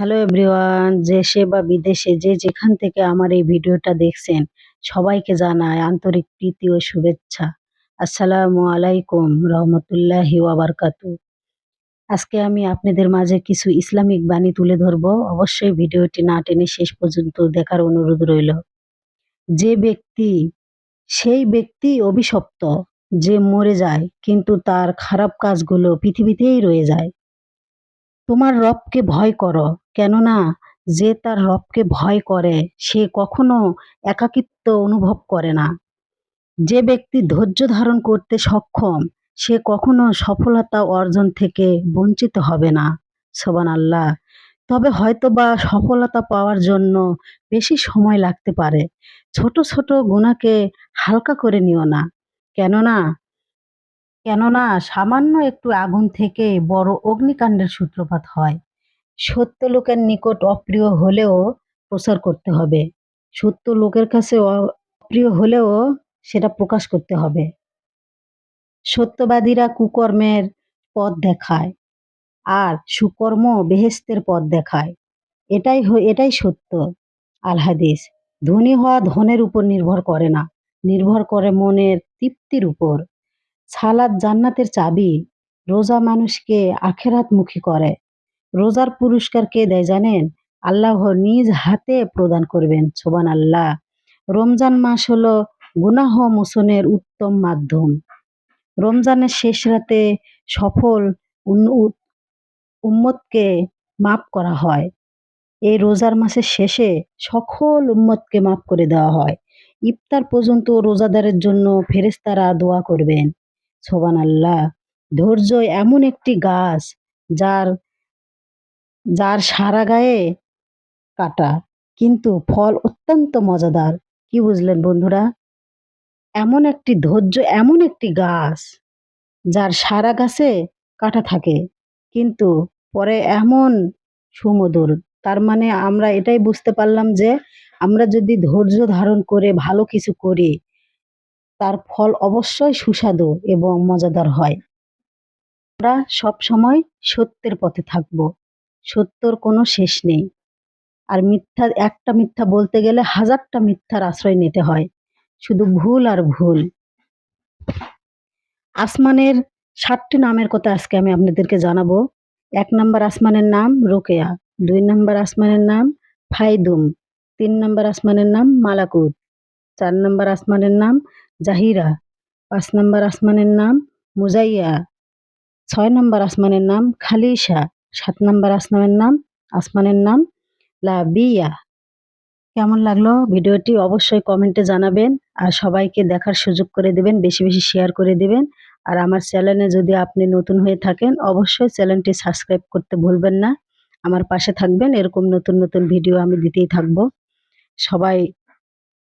Hello everyone দেশে বা বিদেশে যে যেখান থেকে আমার এই ভিডিওটা দেখছেন, সবাইকে জানায় আন্তরিক প্রীতি ও শুভেচ্ছা। আসসালামু আলাইকুম, রহমতুল্লাহি ওয়াবারকাতু আজকে আমি আপনাদের মাঝে কিছু ইসলামিক বাণী তুলে ধরবো। অবশ্যই ভিডিওটি না টেনে শেষ পর্যন্ত দেখার অনুরোধ রইল। যে ব্যক্তি, সেই ব্যক্তি অভিশপ্ত যে মরে যায়, কিন্তু তার খারাপ কাজগুলো পৃথিবীতেই রয়ে যায়। তোমার রবকে ভয় করো, কেননা যে তার রবকে ভয় করে, সে কখনো একাকিত্ব অনুভব করে না। যে ব্যক্তি ধৈর্য ধারণ করতে সক্ষম, সে কখনো সফলতা অর্জন থেকে বঞ্চিত হবে না। সোবান আল্লাহ তবে হয়তো বা সফলতা পাওয়ার জন্য বেশি সময় লাগতে পারে। ছোট ছোট গুণাকে হালকা করে নিও না। কেননা কেননা সামান্য একটু আগুন থেকে বড় অগ্নিকাণ্ডের সূত্রপাত হয়। সত্য লোকের নিকট অপ্রিয় হলেও প্রচার করতে হবে। সত্য লোকের কাছে অপ্রিয় হলেও সেটা প্রকাশ করতে হবে। সত্যবাদীরা কুকর্মের পথ দেখায় আর সুকর্ম বেহেস্তের পথ দেখায়। এটাই এটাই সত্য। আল হাদিস ধনী হওয়া ধনের উপর নির্ভর করে না। নির্ভর করে মনের তৃপ্তির উপর। সালাদ জান্নাতের চাবি রোজা মানুষকে আখেরাতমুখী করে। রোজার পুরস্কার কে দেয় জানেন? আল্লাহ নিজ হাতে প্রদান করবেন সোবান আল্লাহ রমজান মাস হলো গুনাহ মোচনের উত্তম মাধ্যম। রমজানের শেষ রাতে সফল উম্মতকে মাফ করা হয়। এই রোজার মাসের শেষে সকল উম্মতকে মাফ করে দেওয়া হয়। ইফতার পর্যন্ত রোজাদারের জন্য ফেরেস্তারা দোয়া করবেন। সোবান আল্লাহ। ধৈর্য এমন একটি গাছ যার যার সারা গায়ে কাটা, কিন্তু ফল অত্যন্ত মজাদার। কি বুঝলেন বন্ধুরা? এমন একটি ধৈর্য, এমন একটি গাছ যার সারা গাছে কাটা থাকে, কিন্তু পরে এমন সুমধুর। তার মানে আমরা এটাই বুঝতে পারলাম যে আমরা যদি ধৈর্য ধারণ করে ভালো কিছু করি তার ফল অবশ্যই সুস্বাদু এবং মজাদার হয়। আমরা সব সময় সত্যের পথে থাকব। সত্যর কোনো শেষ নেই। আর মিথ্যা, একটা মিথ্যা বলতে গেলে হাজারটা মিথ্যার আশ্রয় নিতে হয়। শুধু ভুল আর ভুল। আসমানের ষাটটি নামের কথা আজকে আমি আপনাদেরকে জানাব। এক নম্বর আসমানের নাম রোকেয়া, দুই নম্বর আসমানের নাম ফাইদুম, তিন নম্বর আসমানের নাম মালাকুত, চার নম্বর আসমানের নাম জাহিরা। পাঁচ নম্বর আসমানের নাম মুজাইয়া। ছয় নম্বর আসমানের নাম খালিশা। সাত নম্বর আসমানের নাম আসমানের নাম লাবিয়া। কেমন লাগল ভিডিওটি অবশ্যই কমেন্টে জানাবেন আর সবাইকে দেখার সুযোগ করে দেবেন, বেশি বেশি শেয়ার করে দেবেন। আর আমার চ্যানেলে যদি আপনি নতুন হয়ে থাকেন, অবশ্যই চ্যানেলটি সাবস্ক্রাইব করতে ভুলবেন না। আমার পাশে থাকবেন, এরকম নতুন নতুন ভিডিও আমি দিতেই থাকব। সবাই